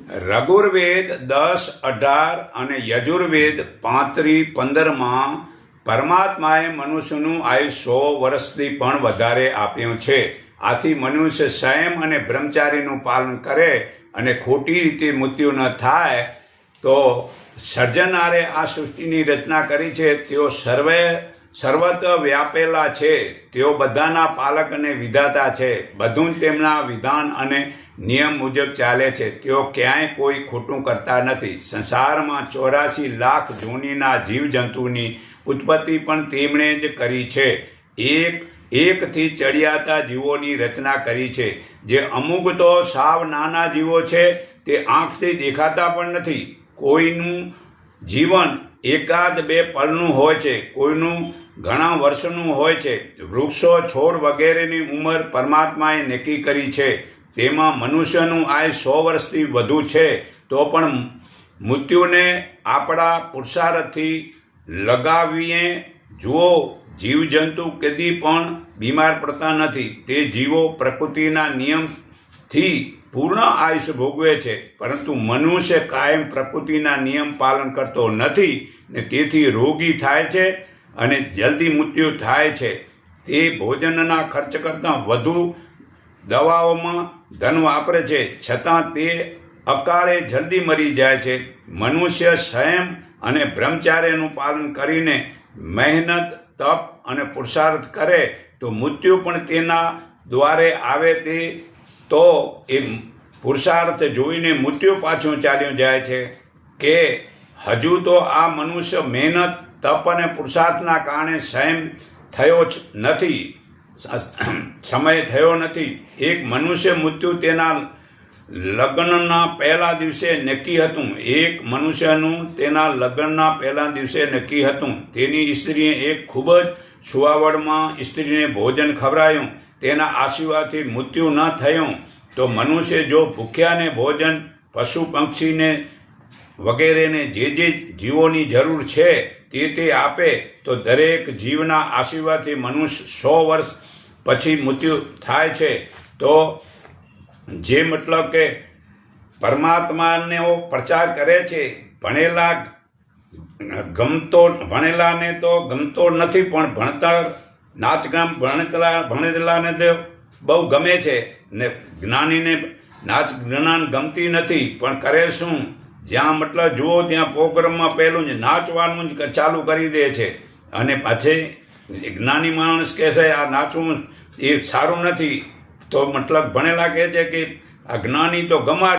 રઘુર્વેદ દસ અઢાર અને યજુર્વેદ પાંત્રી પંદરમાં પરમાત્માએ મનુષ્યનું આયુષ સો વર્ષથી પણ વધારે આપ્યું છે આથી મનુષ્ય સંયમ અને બ્રહ્મચારીનું પાલન કરે અને ખોટી રીતે મૃત્યુ ન થાય, તો સર્જનારે આ સૃષ્ટિની રચના કરી છે, તેઓ સર્વે સર્વત્ર વ્યાપેલા છે. તેઓ બધાના પાલક અને વિધાતા છે. બધું જ તેમના વિધાન અને નિયમ મુજબ ચાલે છે. તેઓ ક્યાંય કોઈ ખોટું કરતા નથી. સંસારમાં ચોરાસી લાખ જૂનીના જીવજંતુની ઉત્પત્તિ પણ તેમણે જ કરી છે. એક, એકથી ચડિયાતા જીવોની રચના કરી છે. જે અમુક તો સાવ નાના જીવો છે. તે આંખથી દેખાતા પણ નથી. કોઈનું જીવન એકાદ બે પળનું હોય છે. કોઈનું ઘણા વર્ષનું હોય છે. વૃક્ષો, છોડ વગેરેની ઉંમર પરમાત્માએ નક્કી કરી છે. તેમાં મનુષ્યનું આય સો વર્ષથી વધુ છે. તો પણ મૃત્યુને આપણા પુરુષાર્થથી લગાવીએ. જુઓ, જીવજંતુ કદી પણ બીમાર પડતા નથી. તે જીવો પ્રકૃતિના નિયમથી પૂર્ણ આયુષ્ય ભોગવે છે. પરંતુ મનુષ્ય કાયમ પ્રકૃતિના નિયમ પાલન કરતો નથી ને તેથી રોગી થાય છે. અને જલ્દી મૃત્યુ થાય છે. તે ભોજનના ખર્ચ કરતાં વધુ દવાઓમાં ધન વાપરે છે. છતાં તે અકાળે જલ્દી મરી જાય છે. મનુષ્ય સંયમ અને બ્રહ્મચાર્યનું પાલન કરીને મહેનત, તપ અને પુરુષાર્થ કરે તો મૃત્યુ પણ તેના દ્વારે આવે તે તો એ પુરુષાર્થ જોઈને મૃત્યુ પાછું ચાલ્યું જાય છે કે હજુ તો આ મનુષ્ય મહેનત તપ અને પુરુષાર્થના કારણે સંયમ થયો જ નથી. સમય થયો નથી. એક મનુષ્ય મૃત્યુ તેના લગ્નના પહેલા દિવસે નક્કી હતું. એક મનુષ્યનું તેના લગ્નના પહેલા દિવસે નક્કી હતું. તેની સ્ત્રીએ એક ખૂબ જ સુવાવડમાં સ્ત્રીને ભોજન ખવડાયું. તેના આશીર્વાદથી મૃત્યુ ન થયું. તો મનુષ્ય જો ભૂખ્યાને ભોજન, પશુ પક્ષીને વગેરેને જે જે જીવોની જરૂર છે તે તે આપે, તો દરેક જીવના આશીર્વાદથી મનુષ્ય સો વર્ષ પછી મૃત્યુ થાય છે. તો જે મતલબ કે પરમાત્માનો પ્રચાર કરે છે, ભણેલા ગમતો, ભણેલાને તો ગમતો નથી, પણ ભણતર, નાચગામ ભણેલા ભણેલાને તો બહુ ગમે છે. ને જ્ઞાનીને નાચ જ્ઞાન ગમતી નથી, પણ કરે શું? જ્યાં મતલબ જુઓ, ત્યાં પ્રોગ્રામમાં પહેલું જ નાચવાનું જ ચાલુ કરી દે છે. અને પછી જ્ઞાની માણસ કહેશે આ નાચવું એ સારું નથી. તો મતલબ ભણેલા કહે છે કે, આ જ્ઞાની તો ગમા